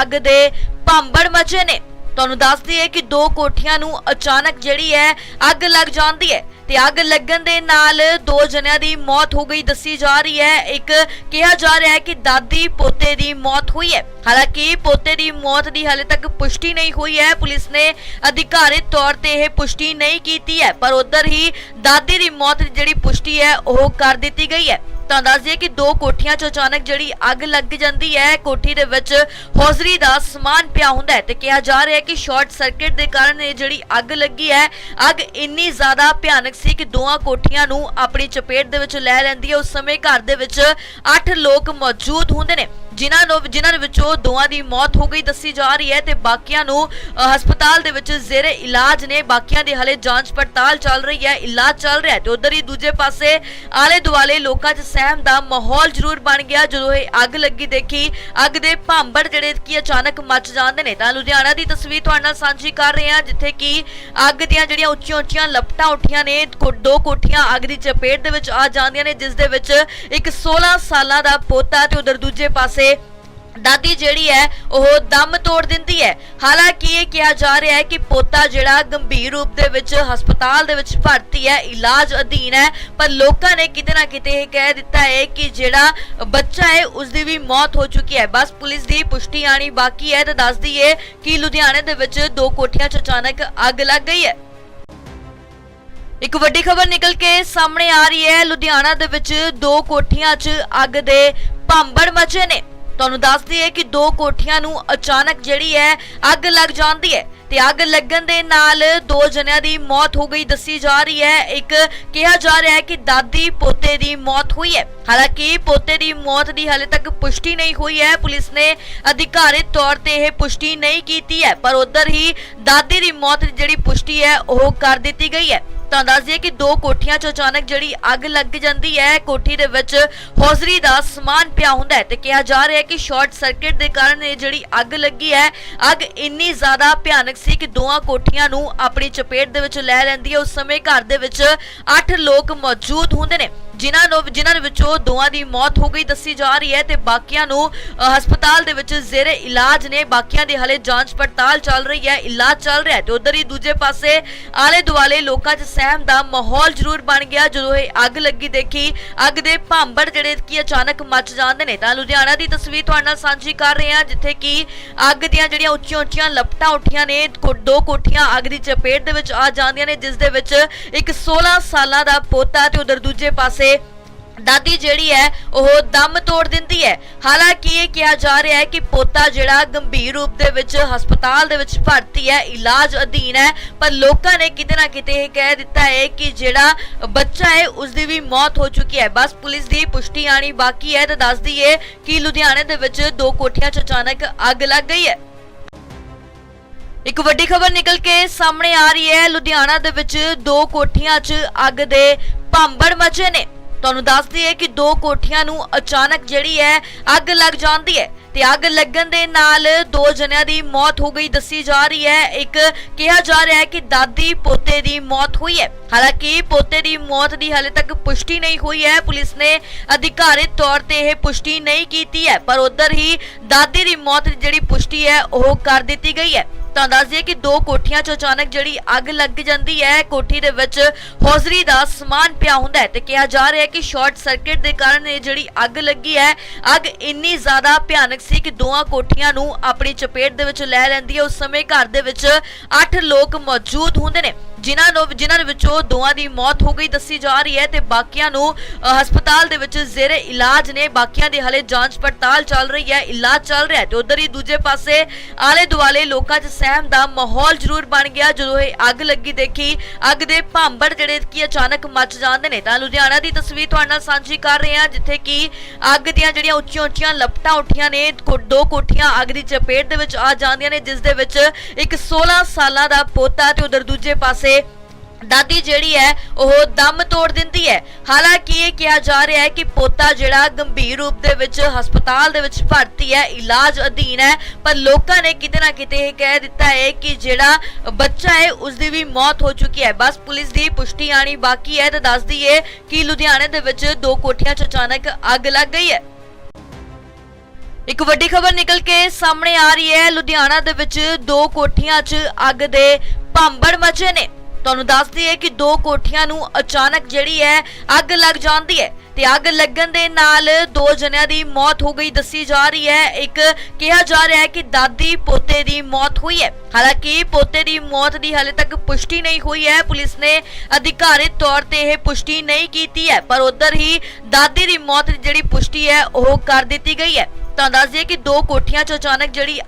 ਅੱਗ ਦੇ ਭਾਂਬੜ ਮਚੇ ਨੇ। ਤੁਹਾਨੂੰ ਦੱਸ ਦਈਏ ਕਿ ਦੋ ਕੋਠੀਆਂ ਨੂੰ ਅਚਾਨਕ ਜਿਹੜੀ ਹੈ ਅੱਗ ਲੱਗ ਜਾਂਦੀ ਹੈ ਤੇ ਅੱਗ ਲੱਗਣ ਦੇ ਨਾਲ ਦੋ ਜਣਿਆਂ ਦੀ ਮੌਤ ਹੋ ਗਈ। ਦੱਸੀ ਜਾ ਰਹੀ ਹੈ, ਇੱਕ ਕਿਹਾ ਜਾ ਰਿਹਾ ਹੈ ਕਿ ਦਾਦੀ ਪੋਤੇ ਦੀ ਮੌਤ ਹੋਈ ਹੈ। ਹਾਲਾਂਕਿ ਪੋਤੇ ਦੀ ਮੌਤ ਦੀ ਹਾਲੇ ਤੱਕ ਪੁਸ਼ਟੀ ਨਹੀਂ ਹੋਈ ਹੈ। ਪੁਲਿਸ ਨੇ ਅਧਿਕਾਰਿਤ ਤੌਰ ਤੇ ਇਹ ਪੁਸ਼ਟੀ ਨਹੀਂ ਕੀਤੀ ਹੈ, ਪਰ ਉਧਰ ਹੀ ਦਾਦੀ ਦੀ ਮੌਤ ਦੀ ਜਿਹੜੀ ਪੁਸ਼ਟੀ ਹੈ, ਉਹ ਕਰ ਦਿੱਤੀ ਗਈ ਹੈ। ਤਾਂ ਦੱਸ ਦਈਏ ਕਿ ਦੋ ਕੋਠੀਆਂ 'ਚ ਅਚਾਨਕ ਜਿਹੜੀ ਅੱਗ ਲੱਗ ਜਾਂਦੀ ਹੈ ਕੋਠੀ ਦੇ ਵਿੱਚ ਹੌਜ਼ਰੀ ਦਾ ਸਮਾਨ ਪਿਆ ਹੁੰਦਾ ਹੈ ਤੇ ਕਿਹਾ ਜਾ ਰਿਹਾ ਹੈ ਕਿ ਸ਼ਾਰਟ ਸਰਕਟ ਦੇ ਕਾਰਨ ਇਹ ਜਿਹੜੀ ਅੱਗ ਲੱਗੀ ਹੈ, ਅੱਗ ਇੰਨੀ ਜ਼ਿਆਦਾ ਭਿਆਨਕ ਸੀ ਕਿ ਦੋਹਾਂ ਕੋਠੀਆਂ ਨੂੰ ਆਪਣੀ ਚਪੇਟ ਦੇ ਵਿੱਚ ਲੈ ਲੈਂਦੀ ਹੈ। ਉਸ ਸਮੇਂ ਘਰ ਦੇ ਵਿੱਚ 8 ਲੋਕ ਮੌਜੂਦ ਹੁੰਦੇ ਨੇ। ਜਿਨ੍ਹਾਂ ਨੂੰ, ਜਿਨ੍ਹਾਂ ਦੇ ਵਿੱਚੋਂ ਦੋਵਾਂ ਦੀ ਮੌਤ ਹੋ ਗਈ, ਦੱਸੀ ਜਾ ਰਹੀ ਹੈ ਤੇ ਬਾਕੀਆਂ ਨੂੰ ਹਸਪਤਾਲ ਦੇ ਵਿੱਚ ਜ਼ੇਰੇ ਇਲਾਜ ਨੇ, ਬਾਕੀਆਂ ਦੀ ਹਲੇ ਜਾਂਚ ਪੜਤਾਲ ਚੱਲ ਰਹੀ ਹੈ, ਇਲਾਜ ਚੱਲ ਰਿਹਾ ਤੇ ਉਧਰ ਹੀ ਦੂਜੇ ਪਾਸੇ ਆਲੇ ਦੁਆਲੇ ਲੋਕਾਂ 'ਚ ਸਹਿਮ ਦਾ ਮਾਹੌਲ ਜ਼ਰੂਰ ਬਣ ਗਿਆ। ਜਦੋਂ ਇਹ ਅੱਗ ਲੱਗੀ ਦੇਖੀ, ਅੱਗ ਦੇ ਭਾਂਬੜ ਜਿਹੜੇ ਕਿ ਅਚਾਨਕ ਮੱਚ ਜਾਂਦੇ ਨੇ, ਤਾਂ ਲੁਧਿਆਣਾ ਦੀ ਤਸਵੀਰ ਤੁਹਾਡੇ ਨਾਲ ਸਾਂਝੀ ਕਰ ਰਹੇ ਹਾਂ, ਜਿੱਥੇ ਕਿ ਅੱਗ ਦੀਆਂ ਜਿਹੜੀਆਂ ਉੱਚੀਆਂ ਉੱਚੀਆਂ ਲਪਟਾਂ ਉੱਠੀਆਂ ਨੇ ਦੋ ਕੋਠੀਆਂ ਅੱਗ ਦੀ ਚਪੇਟ ਦੇ ਵਿੱਚ ਆ ਜਾਂਦੀਆਂ ਨੇ, ਜਿਸ ਦੇ ਵਿੱਚ ਇੱਕ 16 ਸਾਲਾਂ ਦਾ ਪੋਤਾ ਤੇ ਉਧਰ ਦੂਜੇ ਪਾਸੇ ਦਾਦੀ ਜਿਹੜੀ ਹੈ, ਉਹ ਦਮ ਤੋੜ ਦਿੰਦੀ ਹੈ। ਹਾਲਾਂਕਿ ਇਹ ਕਿਹਾ ਜਾ ਰਿਹਾ ਹੈ ਕਿ ਪੋਤਾ ਜਿਹੜਾ ਗੰਭੀਰ ਰੂਪ ਦੇ ਵਿੱਚ ਹਸਪਤਾਲ ਦੇ ਵਿੱਚ ਭਰਤੀ ਹੈ, ਇਲਾਜ ਅਧੀਨ ਹੈ, ਪਰ ਲੋਕਾਂ ਨੇ ਕਿਤੇ ਨਾ ਕਿਤੇ ਇਹ ਕਹਿ ਦਿੱਤਾ ਹੈ ਕਿ ਜਿਹੜਾ ਬੱਚਾ ਹੈ ਉਸ ਦੀ ਵੀ ਮੌਤ ਹੋ ਚੁੱਕੀ ਹੈ। ਬਸ ਪੁਲਿਸ ਦੀ ਪੁਸ਼ਟੀ ਆਣੀ ਬਾਕੀ ਹੈ ਤੇ ਦੱਸ ਦਈਏ ਕਿ ਲੁਧਿਆਣੇ ਦੇ ਵਿੱਚ ਦੋ ਕੋਠੀਆਂ 'ਚ ਅਚਾਨਕ ਅੱਗ ਲੱਗ ਗਈ ਹੈ। ਇੱਕ ਵੱਡੀ ਖਬਰ ਨਿਕਲ ਕੇ ਸਾਹਮਣੇ ਆ ਰਹੀ ਹੈ। ਲੁਧਿਆਣਾ ਦੇ ਵਿੱਚ ਦੋ ਕੋਠੀਆਂ 'ਚ ਅੱਗ ਦੇ ਭਾਂਬੜ ਮਚੇ ਨੇ। ਤੁਹਾਨੂੰ ਦੱਸ ਦਈਏ ਕਿ ਦੋ ਕੋਠੀਆਂ ਨੂੰ ਅਚਾਨਕ ਜਿਹੜੀ ਹੈ ਅੱਗ ਲੱਗ ਜਾਂਦੀ ਹੈ ਤੇ ਅੱਗ ਲੱਗਣ ਦੇ ਨਾਲ ਦੋ ਜਣਿਆਂ ਦੀ ਮੌਤ ਹੋ ਗਈ, ਦੱਸੀ ਜਾ ਰਹੀ ਹੈ। ਇੱਕ ਕਿਹਾ ਜਾ ਰਿਹਾ ਹੈ ਕਿ ਦਾਦੀ ਪੋਤੇ ਦੀ ਮੌਤ ਹੋਈ ਹੈ। ਹਾਲਾਂਕਿ ਪੋਤੇ ਦੀ ਮੌਤ ਦੀ ਹਾਲੇ ਤੱਕ ਪੁਸ਼ਟੀ ਨਹੀਂ ਹੋਈ ਹੈ। ਪੁਲਿਸ ਨੇ ਅਧਿਕਾਰਿਤ ਤੌਰ ਤੇ ਇਹ ਪੁਸ਼ਟੀ ਨਹੀਂ ਕੀਤੀ ਹੈ, ਪਰ ਉਧਰ ਹੀ ਦਾਦੀ ਦੀ ਮੌਤ ਦੀ ਜਿਹੜੀ ਪੁਸ਼ਟੀ ਹੈ, ਉਹ ਕਰ ਦਿੱਤੀ ਗਈ ਹੈ। ਤਾਂ ਦੱਸ ਕਿ ਦੋ ਕੋਠੀਆਂ 'ਚ ਅਚਾਨਕ ਜਿਹੜੀ ਅੱਗ ਲੱਗ ਜਾਂਦੀ ਹੈ ਕੋਠੀ ਦੇ ਵਿੱਚ ਹੌਜ਼ਰੀ ਦਾ ਸਮਾਨ ਪਿਆ ਹੁੰਦਾ ਹੈ ਤੇ ਕਿਹਾ ਜਾ ਰਿਹਾ ਹੈ ਕਿ ਸ਼ਾਰਟ ਸਰਕਟ ਦੇ ਕਾਰਨ ਇਹ ਜਿਹੜੀ ਅੱਗ ਲੱਗੀ ਹੈ, ਅੱਗ ਇੰਨੀ ਜ਼ਿਆਦਾ ਭਿਆਨਕ ਸੀ ਕਿ ਦੋਹਾਂ ਕੋਠੀਆਂ ਨੂੰ ਆਪਣੀ ਚਪੇਟ ਦੇ ਵਿੱਚ ਲੈ ਲੈਂਦੀ ਹੈ। ਉਸ ਸਮੇਂ ਘਰ ਦੇ ਵਿੱਚ 8 ਲੋਕ ਮੌਜੂਦ ਹੁੰਦੇ ਨੇ। ਜਿਨ੍ਹਾਂ ਨੂੰ, ਜਿਨ੍ਹਾਂ ਵਿੱਚੋਂ ਦੋਵਾਂ ਦੀ ਮੌਤ ਹੋ ਗਈ ਦੱਸੀ ਜਾ ਰਹੀ ਹੈ ਤੇ ਬਾਕੀਆਂ ਨੂੰ ਹਸਪਤਾਲ ਦੇ ਵਿੱਚ ਜ਼ੇਰੇ ਇਲਾਜ ਨੇ। ਬਾਕੀਆਂ ਦੀ ਹਲੇ ਜਾਂਚ ਪੜਤਾਲ ਚੱਲ ਰਹੀ ਹੈ, ਇਲਾਜ ਚੱਲ ਰਿਹਾ ਤੇ ਉਧਰ ਹੀ ਦੂਜੇ ਪਾਸੇ ਆਲੇ ਦੁਆਲੇ ਲੋਕਾਂ 'ਚ ਸਹਿਮ ਦਾ ਮਾਹੌਲ ਜ਼ਰੂਰ ਬਣ ਗਿਆ। ਜਦੋਂ ਇਹ ਅੱਗ ਲੱਗੀ ਦੇਖੀ, ਅੱਗ ਦੇ ਭਾਂਬੜ ਜਿਹੜੇ ਕਿ ਅਚਾਨਕ ਮੱਚ ਜਾਂਦੇ ਨੇ, ਤਾਂ ਲੁਧਿਆਣਾ ਦੀ ਤਸਵੀਰ ਤੁਹਾਡੇ ਨਾਲ ਸਾਂਝੀ ਕਰ ਰਹੇ ਹਾਂ, ਜਿੱਥੇ ਕਿ ਅੱਗ ਦੀਆਂ ਜਿਹੜੀਆਂ ਉੱਚੀਆਂ ਉੱਚੀਆਂ ਲਪਟਾਂ ਉੱਠੀਆਂ ਨੇ ਦੋ ਕੋਠੀਆਂ ਅੱਗ ਦੀ ਚਪੇਟ ਦੇ ਵਿੱਚ ਆ ਜਾਂਦੀਆਂ ਨੇ, ਜਿਸ ਦੇ ਵਿੱਚ ਇੱਕ 16 ਸਾਲਾਂ ਦਾ ਪੋਤਾ ਤੇ ਉਧਰ ਦੂਜੇ ਪਾਸੇ ਦਾਦੀ ਜਿਹੜੀ ਹੈ, ਉਹ ਦਮ ਤੋੜ ਦਿੰਦੀ ਹੈ। ਹਾਲਾਂਕਿ ਇਹ ਕਿਹਾ ਜਾ ਰਿਹਾ ਹੈ ਕਿ ਪੋਤਾ ਜਿਹੜਾ ਗੰਭੀਰ ਰੂਪ ਦੇ ਵਿੱਚ ਹਸਪਤਾਲ ਦੇ ਵਿੱਚ ਭਰਤੀ ਹੈ, ਇਲਾਜ ਅਧੀਨ ਹੈ। ਪਰ ਲੋਕਾਂ ਨੇ ਕਿਤੇ ਨਾ ਕਿਤੇ ਇਹ ਕਹਿ ਦਿੱਤਾ ਹੈ ਕਿ ਜਿਹੜਾ ਬੱਚਾ ਹੈ ਉਸ ਦੀ ਵੀ ਮੌਤ ਹੋ ਚੁੱਕੀ ਹੈ। ਬਸ ਪੁਲਿਸ ਦੀ ਪੁਸ਼ਟੀ ਆਣੀ ਬਾਕੀ ਹੈ ਤੇ ਦੱਸ ਦਈਏ ਕਿ ਲੁਧਿਆਣੇ ਦੇ ਵਿੱਚ ਦੋ ਕੋਠੀਆਂ 'ਚ ਅਚਾਨਕ ਅੱਗ ਲੱਗ ਗਈ ਹੈ। ਇੱਕ ਵੱਡੀ ਖਬਰ ਨਿਕਲ ਕੇ ਸਾਹਮਣੇ ਆ ਰਹੀ ਹੈ। ਲੁਧਿਆਣਾ ਦੇ ਵਿੱਚ ਦੋ ਕੋਠੀਆਂ 'ਚ ਅੱਗ ਦੇ ਭਾਂਬੜ ਮਚੇ ਨੇ। ਤੁਹਾਨੂੰ ਦੱਸ ਦਈਏ ਕਿ ਦੋ ਕੋਠੀਆਂ ਨੂੰ ਅਚਾਨਕ ਜਿਹੜੀ ਹੈ ਅੱਗ ਲੱਗ ਜਾਂਦੀ ਹੈ ਤੇ ਅੱਗ ਲੱਗਣ ਦੇ ਨਾਲ ਦੋ ਜਣਿਆਂ ਦੀ ਮੌਤ ਹੋ ਗਈ। ਦੱਸੀ ਜਾ ਰਹੀ ਹੈ, ਇੱਕ ਕਿਹਾ ਜਾ ਰਿਹਾ ਹੈ ਕਿ ਦਾਦੀ ਪੋਤੇ ਦੀ ਮੌਤ ਹੋਈ ਹੈ। ਹਾਲਾਂਕਿ ਪੋਤੇ ਦੀ ਮੌਤ ਦੀ ਹਾਲੇ ਤੱਕ ਪੁਸ਼ਟੀ ਨਹੀਂ ਹੋਈ ਹੈ। ਪੁਲਿਸ ਨੇ ਅਧਿਕਾਰਿਤ ਤੌਰ ਤੇ ਇਹ ਪੁਸ਼ਟੀ ਨਹੀਂ ਕੀਤੀ ਹੈ, ਪਰ ਉਧਰ ਹੀ ਦਾਦੀ ਦੀ ਮੌਤ ਦੀ ਜਿਹੜੀ ਪੁਸ਼ਟੀ ਹੈ, ਉਹ ਕਰ ਦਿੱਤੀ ਗਈ ਹੈ। ਤਾਂ ਦੱਸ ਦਈਏ ਕਿ ਦੋ ਕੋਠੀਆਂ 'ਚ ਅਚਾਨਕ ਜਿਹੜੀ ਅੱਗ ਲੱਗ ਜਾਂਦੀ ਹੈ, ਕੋਠੀ ਦੇ ਵਿੱਚ ਹੌਜ਼ਰੀ ਦਾ ਸਮਾਨ ਪਿਆ ਹੁੰਦਾ ਹੈ ਤੇ ਕਿਹਾ ਜਾ ਰਿਹਾ ਹੈ ਕਿ ਸ਼ਾਰਟ ਸਰਕਟ ਦੇ ਕਾਰਨ ਇਹ ਜਿਹੜੀ ਅੱਗ ਲੱਗੀ ਹੈ, ਅੱਗ ਇੰਨੀ ਜ਼ਿਆਦਾ ਭਿਆਨਕ ਸੀ ਕਿ ਦੋਹਾਂ ਕੋਠੀਆਂ ਨੂੰ ਆਪਣੀ ਚਪੇਟ ਦੇ ਵਿੱਚ ਲੈ ਲੈਂਦੀ ਹੈ। ਉਸ ਸਮੇਂ ਘਰ ਦੇ ਵਿੱਚ 8 ਲੋਕ ਮੌਜੂਦ ਹੁੰਦੇ ਨੇ। ਜਿਨ੍ਹਾਂ ਨੂੰ ਜਿਨ੍ਹਾਂ ਦੇ ਵਿੱਚੋਂ ਦੋਵਾਂ ਦੀ ਮੌਤ ਹੋ ਗਈ ਦੱਸੀ ਜਾ ਰਹੀ ਹੈ ਤੇ ਬਾਕੀਆਂ ਨੂੰ ਹਸਪਤਾਲ ਦੇ ਵਿੱਚ ਜ਼ੇਰੇ ਇਲਾਜ ਨੇ। ਬਾਕੀਆਂ ਦੀ ਹਲੇ ਜਾਂਚ ਪੜਤਾਲ ਚੱਲ ਰਹੀ ਹੈ, ਇਲਾਜ ਚੱਲ ਰਿਹਾ ਹੈ ਤੇ ਉਧਰ ਹੀ ਦੂਜੇ ਪਾਸੇ ਆਲੇ ਦੁਆਲੇ ਲੋਕਾਂ 'ਚ ਸਹਿਮ ਦਾ ਮਾਹੌਲ ਜ਼ਰੂਰ ਬਣ ਗਿਆ। ਜਦੋਂ ਇਹ ਅੱਗ ਲੱਗੀ ਦੇਖੀ, ਅੱਗ ਦੇ ਭਾਂਬੜ ਜਿਹੜੇ ਕਿ ਅਚਾਨਕ ਮੱਚ ਜਾਂਦੇ ਨੇ, ਤਾਂ ਲੁਧਿਆਣਾ ਦੀ ਤਸਵੀਰ ਤੁਹਾਡੇ ਨਾਲ ਸਾਂਝੀ ਕਰ ਰਹੇ ਹਾਂ, ਜਿੱਥੇ ਕਿ ਅੱਗ ਦੀਆਂ ਜਿਹੜੀਆਂ ਉੱਚੀਆਂ ਉੱਚੀਆਂ ਲਪਟਾਂ ਉੱਠੀਆਂ ਨੇ ਦੋ ਕੋਠੀਆਂ ਅੱਗ ਦੀ ਚਪੇਟ ਦੇ ਵਿੱਚ ਆ ਜਾਂਦੀਆਂ ਨੇ, ਜਿਸ ਦੇ ਵਿੱਚ ਇੱਕ 16 ਸਾਲਾਂ ਦਾ ਪੋਤਾ ਤੇ ਉਧਰ ਦੂਜੇ ਪਾਸੇ ਦਾਦੀ ਜਿਹੜੀ ਹੈ, ਉਹ ਦਮ ਤੋੜ ਦਿੰਦੀ ਹੈ। ਹਾਲਾਂਕਿ ਇਹ ਕਿਹਾ ਜਾ ਰਿਹਾ ਹੈ ਕਿ ਪੋਤਾ ਜਿਹੜਾ ਗੰਭੀਰ ਰੂਪ ਦੇ ਵਿੱਚ ਹਸਪਤਾਲ ਦੇ ਵਿੱਚ ਭਰਤੀ ਹੈ, ਇਲਾਜ ਅਧੀਨ ਹੈ, ਪਰ ਲੋਕਾਂ ਨੇ ਕਿਤੇ ਨਾ ਕਿਤੇ ਇਹ ਕਹਿ ਦਿੱਤਾ ਹੈ ਕਿ ਜਿਹੜਾ ਬੱਚਾ ਹੈ ਉਸ ਦੀ ਵੀ ਮੌਤ ਹੋ ਚੁੱਕੀ ਹੈ। ਬਸ ਪੁਲਿਸ ਦੀ ਪੁਸ਼ਟੀ ਆਣੀ ਬਾਕੀ ਹੈ ਤੇ ਦੱਸ ਦਈਏ ਕਿ ਲੁਧਿਆਣੇ ਦੇ ਵਿੱਚ ਦੋ ਕੋਠੀਆਂ 'ਚ ਅਚਾਨਕ ਅੱਗ ਲੱਗ ਗਈ ਹੈ। ਇੱਕ ਵੱਡੀ ਖਬਰ ਨਿਕਲ ਕੇ ਸਾਹਮਣੇ ਆ ਰਹੀ ਹੈ। ਲੁਧਿਆਣਾ ਦੇ ਵਿੱਚ ਦੋ ਕੋਠੀਆਂ 'ਚ ਅੱਗ ਦੇ ਭਾਂਬੜ ਮਚੇ ਨੇ। ਤੁਹਾਨੂੰ ਦੱਸ ਦਈਏ ਕਿ ਦੋ ਕੋਠੀਆਂ ਨੂੰ ਅਚਾਨਕ ਜਿਹੜੀ ਹੈ ਅੱਗ ਲੱਗ ਜਾਂਦੀ ਹੈ ਤੇ ਅੱਗ ਲੱਗਣ ਦੇ ਨਾਲ ਦੋ ਜਣਿਆਂ ਦੀ ਮੌਤ ਹੋ ਗਈ, ਦੱਸੀ ਜਾ ਰਹੀ ਹੈ। ਇੱਕ ਕਿਹਾ ਜਾ ਰਿਹਾ ਹੈ ਕਿ ਦਾਦੀ ਪੋਤੇ ਦੀ ਮੌਤ ਹੋਈ ਹੈ। ਹਾਲਾਂਕਿ ਪੋਤੇ ਦੀ ਮੌਤ ਦੀ ਹਾਲੇ ਤੱਕ ਪੁਸ਼ਟੀ ਨਹੀਂ ਹੋਈ ਹੈ। ਪੁਲਿਸ ਨੇ ਅਧਿਕਾਰਿਤ ਤੌਰ ਤੇ ਇਹ ਪੁਸ਼ਟੀ ਨਹੀਂ ਕੀਤੀ ਹੈ, ਪਰ ਉਧਰ ਹੀ ਦਾਦੀ ਦੀ ਮੌਤ ਦੀ ਜਿਹੜੀ ਪੁਸ਼ਟੀ ਹੈ, ਉਹ ਕਰ ਦਿੱਤੀ ਗਈ ਹੈ। ਤਾਂ ਦੱਸ ਦਈਏ ਕਿ ਦੋ ਕੋਠੀਆਂ 'ਚ ਅਚਾਨਕ ਜਿਹੜੀ